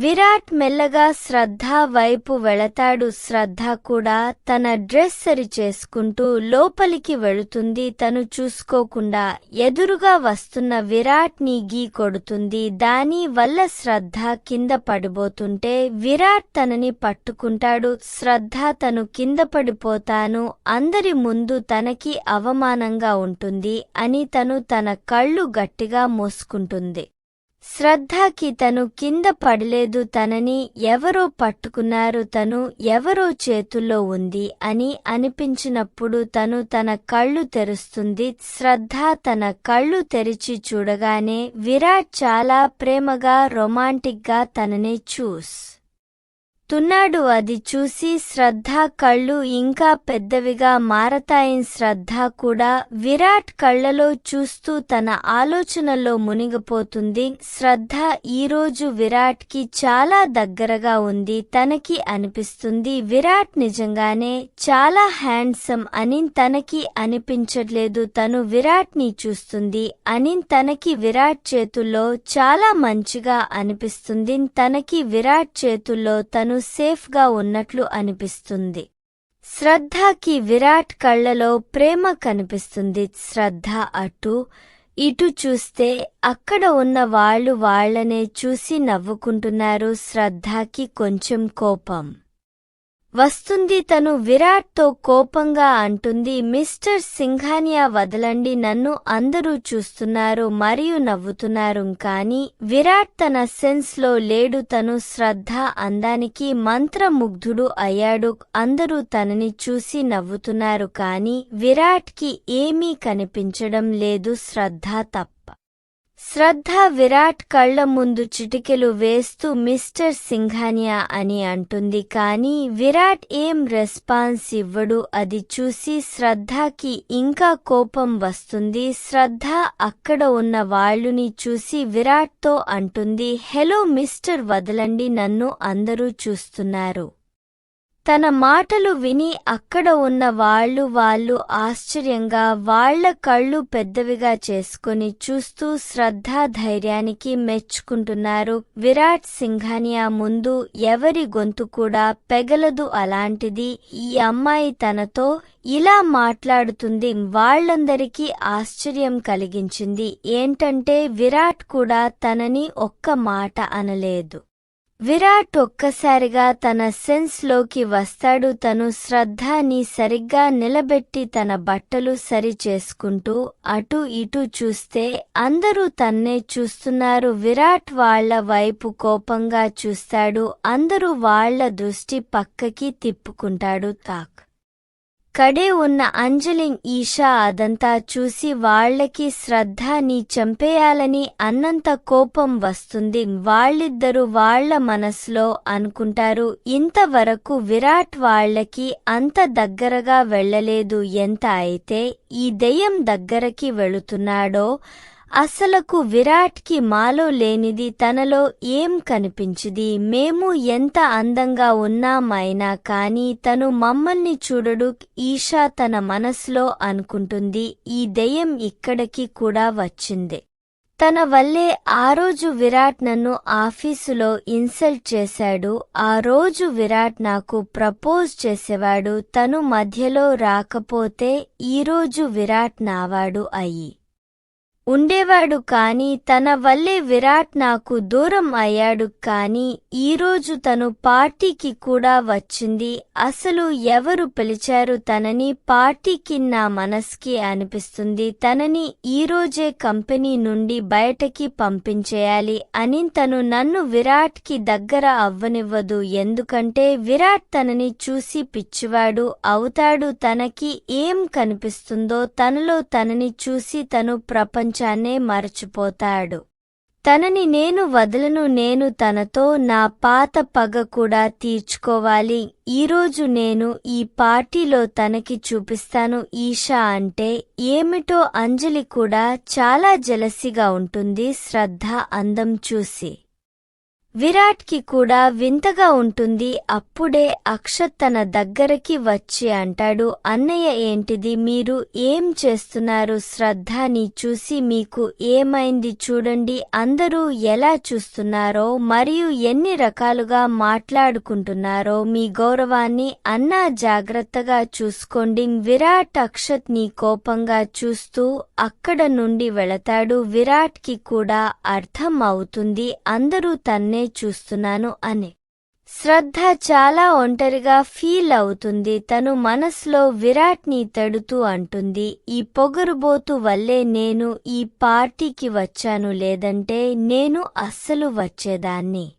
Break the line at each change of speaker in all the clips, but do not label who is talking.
విరాట్ మెల్లగా శ్రద్ధ వైపు వెళతాడు. శ్రద్ధ కూడా తన డ్రెస్ సరి చేసుకుంటూ లోపలికి వెళుతుంది. తను చూసుకోకుండా ఎదురుగా వస్తున్న విరాట్ని గీ కొడుతుంది. దాని వల్ల శ్రద్ధ కింద పడిపోతుంటే విరాట్ తనని పట్టుకుంటాడు. శ్రద్ధ తను కింద పడిపోతాను అందరి ముందు తనకి అవమానంగా ఉంటుంది అని తను తన కళ్ళు గట్టిగా మోసుకుంటుంది. శ్రద్ధకి తను కింద పడలేదు తనని ఎవరో పట్టుకున్నారు తను ఎవరో చేతుల్లో ఉంది అని అనిపించినప్పుడు తను తన కళ్ళు తెరుస్తుంది. శ్రద్ధ తన కళ్ళు తెరిచి చూడగానే విరాట్ చాలా ప్రేమగా రొమాంటిక్గా తనని చూస్ తున్నాడు అది చూసి శ్రద్ధ కళ్ళు ఇంకా పెద్దవిగా మారతాయి. శ్రద్ధ కూడా విరాట్ కళ్ళలో చూస్తూ తన ఆలోచనలో మునిగిపోతుంది. శ్రద్ధ ఈరోజు విరాట్కి చాలా దగ్గరగా ఉంది. తనకి అనిపిస్తుంది విరాట్ నిజంగానే చాలా హ్యాండ్సమ్ అని తనకి అనిపించట్లేదు. తను విరాట్ని చూస్తుంది. అని తనకి విరాట్ చేతుల్లో చాలా మంచిగా అనిపిస్తుంది. తనకి విరాట్ చేతుల్లో తను సేఫ్గా ఉన్నట్లు అనిపిస్తుంది. శ్రద్ధకి విరాట్ కళ్ళలో ప్రేమ కనిపిస్తుంది. శ్రద్ధ అటు ఇటు చూస్తే అక్కడ ఉన్న వాళ్ళు వాళ్ళనే చూసి నవ్వుకుంటున్నారు. శ్రద్ధకి కొంచెం కోపం. వస్తుంది తను విరాట్తో కోపంగా అంటుంది మిస్టర్ సింఘానియా వదలండి నన్ను అందరూ చూస్తున్నారు మరియు నవ్వుతున్నారు కాని విరాట్ తన సెన్స్లో లేడు తను శ్రద్ధ అందానికి మంత్రముగ్ధుడు అయ్యాడు అందరూ తనని చూసి నవ్వుతున్నారు కాని విరాట్కి ఏమీ కనిపించడం లేదు శ్రద్ధ తప్ప. శ్రద్ధ విరాట్ కళ్ళ ముందు చిటికెలు వేస్తూ మిస్టర్ సింఘానియా అని అంటుంది. కానీ విరాట్ ఏం రెస్పాన్స్ ఇవ్వడు? అది చూసి శ్రద్ధకి ఇంకా కోపం వస్తుంది. శ్రద్ధ అక్కడ ఉన్న వాళ్ళుని చూసి విరాట్తో అంటుంది హెలో మిస్టర్ వదలండి. నన్ను అందరూ చూస్తున్నారు. తన మాటలు విని అక్కడ ఉన్న వాళ్ళు వాళ్ళు ఆశ్చర్యంగా వాళ్ళ కళ్ళు పెద్దవిగా చేసుకుని చూస్తూ శ్రద్ధ ధైర్యానికి మెచ్చుకుంటున్నారు. విరాట్ సింఘానియా ముందు ఎవరి గొంతు కూడా పెగలదు అలాంటిది ఈ అమ్మాయి తనతో ఇలా మాట్లాడుతుంది. వాళ్ళందరికీ ఆశ్చర్యం కలిగించింది. ఏంటంటే విరాట్ కూడా తనని ఒక్క మాట అనలేదు. విరాట్ ఒక్కసారిగా తన సెన్స్లోకి వస్తాడు. తను శ్రద్ధని సరిగ్గా నిలబెట్టి తన బట్టలు సరి చేసుకుంటూ అటు ఇటు చూస్తే అందరూ తన్నే చూస్తున్నారు. విరాట్ వాళ్ళ వైపు కోపంగా చూస్తాడు. అందరూ వాళ్ళ దృష్టి పక్కకి తిప్పుకుంటాడు తాక్. కడే ఉన్న అంజలిన్ ఈషా అదంతా చూసి వాళ్ళకి శ్రద్ధ నీ చంపేయాలని అన్నంత కోపం వస్తుంది. వాళ్ళిద్దరూ వాళ్ళ మనసులో అనుకుంటారు. ఇంతవరకు విరాట్ వాళ్ళకి అంత దగ్గరగా వెళ్ళలేదు ఎంత అయితే ఈ దెయ్యం దగ్గరకి వెళుతున్నాడో అసలకు విరాట్కి మాలో లేనిది తనలో ఏం కనిపించింది? మేము ఎంత అందంగా ఉన్నామైనా కాని తను మమ్మల్ని చూడడు ఈషా తన మనసులో అనుకుంటుంది. ఈ దెయ్యం ఇక్కడికి కూడా వచ్చింది. తన వల్లే ఆ రోజు విరాట్ నన్ను ఆఫీసులో ఇన్సల్ట్ చేశాడు. ఆ రోజు విరాట్ నాకు ప్రపోజ్ చేసేవాడు. తను మధ్యలో రాకపోతే ఈరోజు విరాట్ నావాడు అయ్యి ఉండేవాడు కాని తన వల్లే విరాట్ నాకు దూరం అయ్యాడు కాని ఈరోజు తను పార్టీకి కూడా వచ్చింది. అసలు ఎవరు పిలిచారు తనని? పార్టీకి నా మనస్కి అనిపిస్తుంది. తనని ఈరోజే కంపెనీ నుండి బయటకి పంపించేయాలి అని తను నన్ను విరాట్కి దగ్గర అవ్వనివ్వదు. ఎందుకంటే విరాట్ తనని చూసి పిచ్చివాడు అవుతాడు. తనకి ఏం కనిపిస్తుందో తనలో తనని చూసి తను ప్రపంచ ప్రపంచాన్నే మరచిపోతాడు. తనని నేను వదలను నేను తనతో నా పాత పగ కూడా తీర్చుకోవాలి. ఈరోజు నేను ఈ పార్టీలో తనకి చూపిస్తాను. ఈషా అంటే ఏమిటో అంజలి కూడా చాలా జలసిగా ఉంటుంది. శ్రద్ధ అందం చూసి. విరాట్కి కూడా వింతగా ఉంటుంది అప్పుడే అక్షత్ తన దగ్గరకి వచ్చి అంటాడు అన్నయ్య ఏంటిది? మీరు ఏం చేస్తున్నారు? శ్రద్ధని చూసి మీకు ఏమైంది చూడండి. అందరూ ఎలా చూస్తున్నారో మరియు ఎన్ని రకాలుగా మాట్లాడుకుంటున్నారో మీ గౌరవాన్ని అన్నా జాగ్రత్తగా చూసుకోండి. విరాట్ అక్షత్ని కోపంగా చూస్తూ అక్కడ నుండి వెళతాడు. విరాట్కి కూడా అర్థం అవుతుంది అందరూ తన్నే చూస్తున్నాను అని. శ్రద్ధ చాలా ఒంటరిగా ఫీల్ అవుతుంది. తను మనసులో విరాట్ని తడుతూ అంటుంది ఈ పొగరుబోతు వల్లే నేను ఈ పార్టీకి వచ్చాను లేదంటే నేను అస్సలు వచ్చేదాన్ని.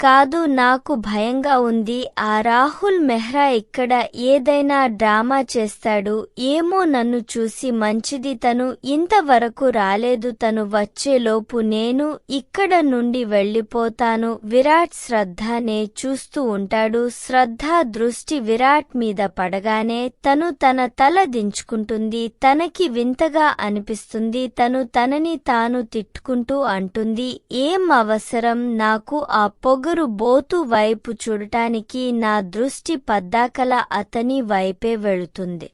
కాదు నాకు భయంగా ఉంది. ఆ రాహుల్ మెహ్రా ఇక్కడ ఏదైనా డ్రామా చేస్తాడు. ఏమో నన్ను చూసి మంచిది తను. ఇంతవరకు రాలేదు తను. వచ్చేలోపు నేను ఇక్కడ నుండి వెళ్ళిపోతాను. విరాట్ శ్రద్ధనే చూస్తూ ఉంటాడు. శ్రద్ధ దృష్టి విరాట్ మీద పడగానే తను తన తల దించుకుంటుంది. తనకి వింతగా అనిపిస్తుంది. తను తనని తాను తిట్టుకుంటూ అంటుంది. ఏం అవసరం? నాకు ఆ పొగ పొగరు బోతు వైపు చూడటానికి నా దృష్టి పద్దాకల అతని వైపే వెళుతుంది.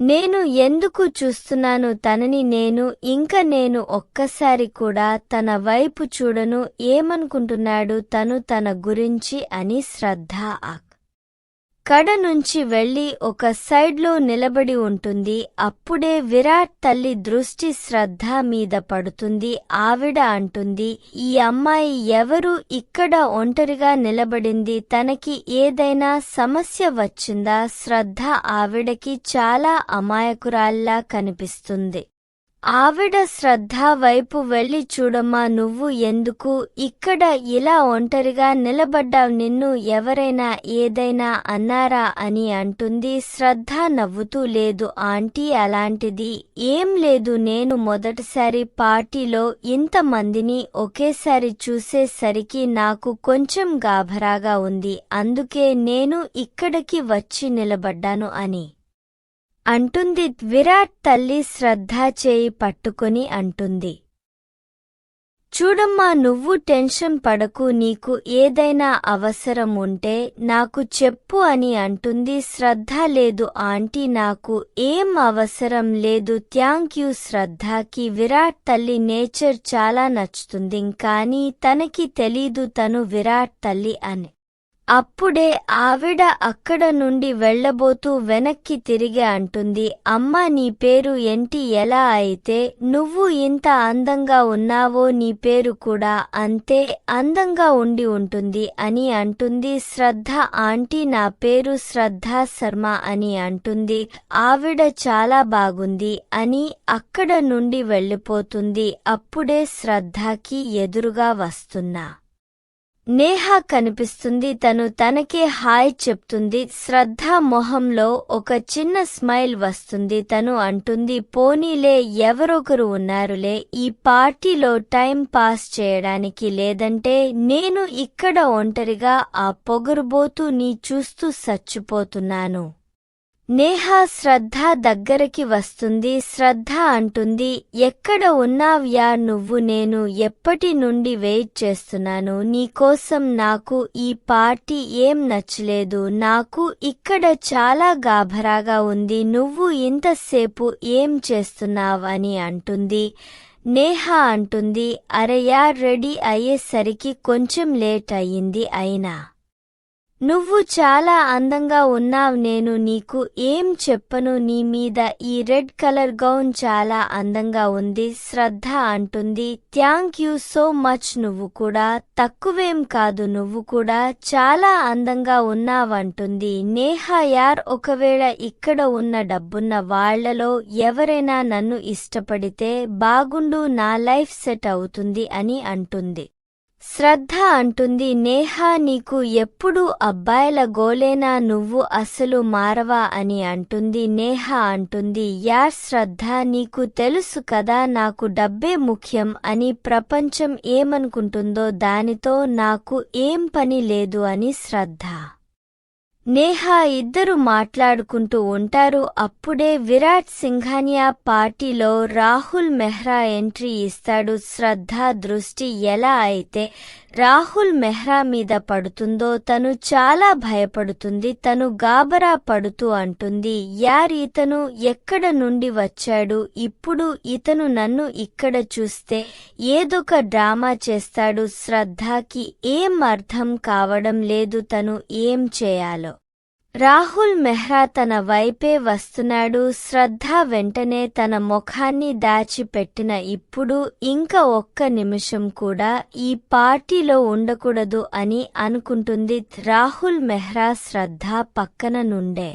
నేను ఎందుకు చూస్తున్నాను తనని నేను ఇంక నేను ఒక్కసారి కూడా తన వైపు చూడను ఏమనుకుంటున్నాడు తను తన గురించి అని శ్రద్ధ ఆక్ కడ నుంచి వెళ్ళి ఒక సైడ్లో నిలబడి ఉంటుంది. అప్పుడే విరాట్ తల్లి దృష్టి శ్రద్ధ మీద పడుతుంది. ఆవిడ అంటుంది ఈ అమ్మాయి ఎవరు? ఇక్కడ ఒంటరిగా నిలబడింది. తనకి ఏదైనా సమస్య వచ్చిందా? శ్రద్ధ ఆవిడకి చాలా అమాయకురాల్లా కనిపిస్తుంది. ఆవిడ శ్రద్ధ వైపు వెళ్ళి చూడమ్మా నువ్వు ఎందుకు ఇక్కడ ఇలా ఒంటరిగా నిలబడ్డావు? నిన్ను ఎవరైనా ఏదైనా అన్నారా అని అంటుంది. శ్రద్ధ నవ్వుతూ లేదు ఆంటీ అలాంటిది ఏం లేదు. నేను మొదటిసారి పార్టీలో ఇంతమందిని ఒకేసారి చూసేసరికి నాకు కొంచెం గాభరాగా ఉంది. అందుకే నేను ఇక్కడికి వచ్చి నిలబడ్డాను అని. అంటుంది విరాట్ తల్లి శ్రద్ధా చేయి పట్టుకొని అంటుంది. చూడమ్మా నువ్వు టెన్షన్ పడకు నీకు ఏదైనా అవసరం ఉంటే నాకు చెప్పు అని అంటుంది. శ్రద్ధ లేదు ఆంటీ నాకు ఏం అవసరం లేదు థ్యాంక్ యూ శ్రద్ధకి. విరాట్ తల్లి నేచర్ చాలా నచ్చుతుంది కానీ తనకి తెలీదు తను విరాట్ తల్లి అని. అప్పుడే ఆవిడ అక్కడ నుండి వెళ్ళబోతూ వెనక్కి తిరిగి అంటుంది అమ్మ నీ పేరు ఏంటి ఎలా అయితే? నువ్వు ఇంత అందంగా ఉన్నావో నీ పేరు కూడా అంతే అందంగా ఉండి ఉంటుంది అని అంటుంది శ్రద్ధ ఆంటీ నా పేరు శ్రద్ధ శర్మ అని అంటుంది ఆవిడ చాలా బాగుంది అని అక్కడ నుండి వెళ్ళిపోతుంది అప్పుడే శ్రద్ధకి ఎదురుగా వస్తున్నా. నేహ కనిపిస్తుంది తను తనకే హాయ్ చెప్తుంది. శ్రద్ధ మొహంలో ఒక చిన్న స్మైల్ వస్తుంది. తను అంటుంది పోనీలే ఎవరొకరు ఉన్నారులే. ఈ పార్టీలో టైం పాస్ చేయడానికి లేదంటే నేను ఇక్కడ ఒంటరిగా ఆ పొగరుబోతూ నీ చూస్తూ చచ్చిపోతున్నాను. నేహ శ్రద్ధ దగ్గరికి వస్తుంది శ్రద్ధ అంటుంది ఎక్కడ ఉన్నావ్యా నువ్వు నేను ఎప్పటి నుండి వెయిట్ చేస్తున్నాను నీకోసం నాకు ఈ పార్టీ ఏం నచ్చలేదు నాకు ఇక్కడ చాలా గాభరాగా ఉంది నువ్వు ఇంతసేపు ఏం చేస్తున్నావ్ అని అంటుంది. నేహ అంటుంది అరయా రెడీ అయ్యేసరికి కొంచెం లేట్ అయ్యింది అయినా. నువ్వు చాలా అందంగా ఉన్నావ్ నేను నీకు ఏం చెప్పను నీ మీద ఈ రెడ్ కలర్ గౌన్ చాలా అందంగా ఉంది శ్రద్ధ అంటుంది. థ్యాంక్ యూ సో మచ్ నువ్వు కూడా. తక్కువేం కాదు నువ్వు కూడా. చాలా అందంగా ఉన్నావంటుంది నేహా యార్ ఒకవేళ ఇక్కడ ఉన్న డబ్బున్న వాళ్ళలో ఎవరైనా నన్ను ఇష్టపడితే బాగుండు నా లైఫ్ సెట్ అవుతుంది అని అంటుంది. శ్రద్ధ అంటుంది నేహా నీకు ఎప్పుడు అబ్బాయిల గోలేనా నువ్వు అసలు మారవా? అని అంటుంది నేహా అంటుంది యార్ శ్రద్ధ నీకు తెలుసు కదా నాకు డబ్బే ముఖ్యం అని ప్రపంచం ఏమనుకుంటుందో దానితో నాకు ఏం పని లేదు అని శ్రద్ధ. నేహా ఇద్దరు మాట్లాడుకుంటూ ఉంటారు. అప్పుడే విరాట్ సింఘానియా పార్టీలో రాహుల్ మెహ్రా ఎంట్రీ ఇస్తాడు. శ్రద్ధ దృష్టి ఎలా అయితే రాహుల్ మెహ్రా మీద పడుతుందో తను చాలా భయపడుతుంది తను గాబరా పడుతూ అంటుంది యార్ ఇతను ఎక్కడ నుండి వచ్చాడు? ఇప్పుడు ఇతను నన్ను ఇక్కడ చూస్తే ఏదొక డ్రామా చేస్తాడు శ్రద్ధకి ఏం అర్థం కావడం లేదు తను ఏం చేయాలో. రాహుల్ మెహ్రా తన వైపే వస్తున్నాడు. శ్రద్ధ వెంటనే తన ముఖాన్ని దాచిపెట్టిన ఇప్పుడు ఇంకా ఒక్క నిమిషం కూడా ఈ పార్టీలో ఉండకూడదు అని అనుకుంటుంది రాహుల్ మెహ్రా శ్రద్ధ పక్కన నుండే.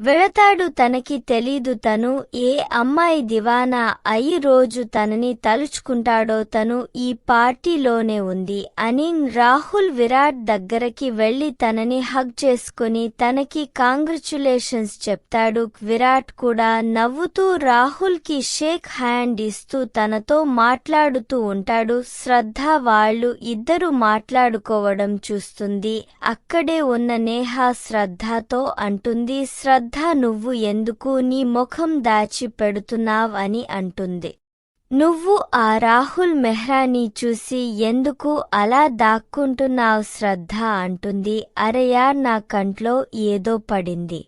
వెళతాడు తనకి తెలీదు తను ఏ అమ్మాయి దివానా అయి రోజు తనని తలుచుకుంటాడో తను ఈ పార్టీలోనే ఉంది. అని రాహుల్ విరాట్ దగ్గరకి వెళ్ళి తనని హగ్ చేసుకుని తనకి కాంగ్రచులేషన్స్ చెప్తాడు. విరాట్ కూడా నవ్వుతూ రాహుల్కి షేక్ హ్యాండ్ ఇస్తూ తనతో మాట్లాడుతూ ఉంటాడు. శ్రద్ధ వాళ్ళు ఇద్దరు మాట్లాడుకోవడం చూస్తుంది. అక్కడే ఉన్న నేహా శ్రద్ధతో అంటుంది. శ్రద్ధ నువ్వు ఎందుకు నీ ముఖం దాచి పెడుతున్నావ్ అని అంటుంది. నువ్వు ఆ రాహుల్ మెహ్రాని చూసి ఎందుకు అలా దాక్కుంటున్నావ్ శ్రద్ధ అంటుంది. అరయా నా కంట్లో ఏదో పడింది.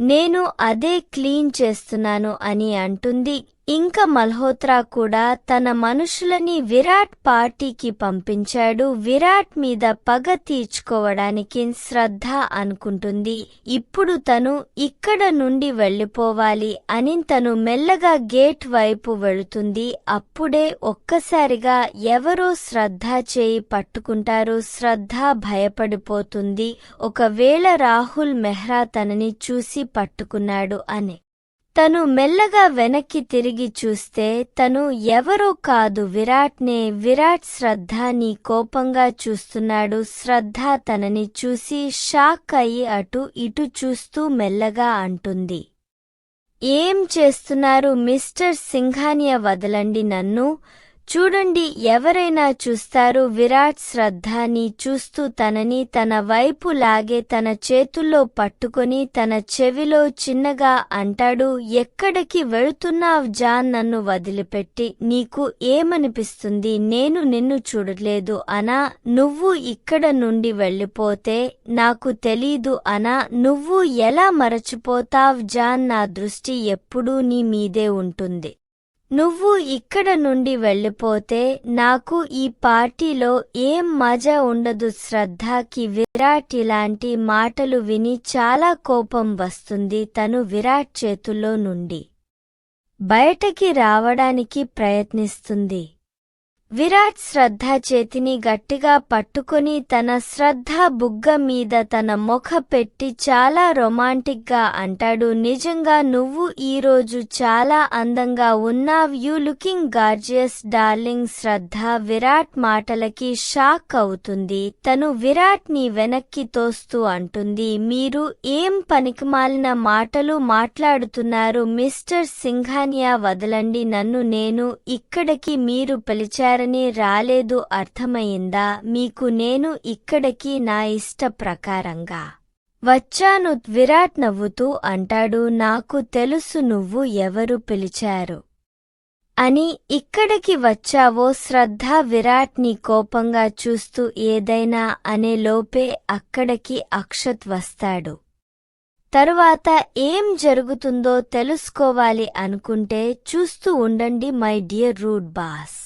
నేను అదే క్లీన్ చేస్తున్నాను అని అంటుంది. ఇంకా మల్హోత్రా కూడా తన మనుషులని విరాట్ పార్టీకి పంపించాడు. విరాట్ మీద పగ తీర్చుకోవడానికి శ్రద్ధ అనుకుంటుంది. ఇప్పుడు తను ఇక్కడ నుండి వెళ్ళిపోవాలి అని తను మెల్లగా గేట్ వైపు వెళుతుంది. అప్పుడే ఒక్కసారిగా ఎవరో శ్రద్ధ చేయి పట్టుకుంటారు. శ్రద్ధ భయపడిపోతుంది. ఒకవేళ రాహుల్ మెహ్రా తనని చూసి పట్టుకున్నాడు అని. తను మెల్లగా వెనక్కి తిరిగి చూస్తే తను ఎవరో కాదు విరాట్నే విరాట్ శ్రద్ధ నీ కోపంగా చూస్తున్నాడు. శ్రద్ధ తనని చూసి షాక్ అయి అటు ఇటు చూస్తూ మెల్లగా అంటుంది. ఏం చేస్తున్నారు మిస్టర్ సింఘానియా? వదలండి నన్ను. చూడండి ఎవరైనా చూస్తారు విరాట్ శ్రద్ధని చూస్తూ తనని తన వైపు లాగే తన చేతుల్లో పట్టుకొని తన చెవిలో చిన్నగా అంటాడు ఎక్కడికి వెళుతున్నావ్ జాన్ నన్ను వదిలిపెట్టి? నీకు ఏమనిపిస్తుంది? నేను నిన్ను చూడలేదు అనా నువ్వు ఇక్కడ నుండి వెళ్ళిపోతే నాకు తెలీదు అనా నువ్వు ఎలా మరచిపోతావ్ జాన్? నా దృష్టి ఎప్పుడూ నీ మీదే ఉంటుంది. నువ్వు ఇక్కడ నుండి వెళ్ళిపోతే నాకు ఈ పార్టీలో ఏం మజా ఉండదు శ్రద్ధకి విరాట్ ఇలాంటి మాటలు విని చాలా కోపం వస్తుంది తను విరాట్ చేతుల్లో నుండి. బయటకి రావడానికి ప్రయత్నిస్తుంది. విరాట్ శ్రద్ధ చేతిని గట్టిగా పట్టుకొని తన శ్రద్ధ బుగ్గ మీద తన మొఖ పెట్టి చాలా రొమాంటిక్గా అంటాడు. నిజంగా నువ్వు ఈరోజు చాలా అందంగా ఉన్నావ్. You looking gorgeous darling. Shraddha Virat మాటలకి షాక్ అవుతుంది. తను విరాట్ని వెనక్కి తోస్తూ అంటుంది. మీరు ఏం పనికిమాలిన మాటలు మాట్లాడుతున్నారు? మిస్టర్ సింఘానియా వదలండి. నన్ను నేను ఇక్కడికి మీరు పిలిచారని రాలేదు అర్థమయిందా మీకు నేను ఇక్కడికి నా ఇష్ట ప్రకారంగా వచ్చాను విరాట్ నవ్వుతూ అంటాడు. నాకు తెలుసు నువ్వు ఎవరు పిలిచారు అని. ఇక్కడికి వచ్చావో? శ్రద్ధ విరాట్ని కోపంగా చూస్తూ ఏదైనా అనే లోపే అక్కడికి అక్షత్ వస్తాడు. తరువాత ఏం జరుగుతుందో తెలుసుకోవాలి అనుకుంటే చూస్తూ ఉండండి మై డియర్ రూడ్ బాస్.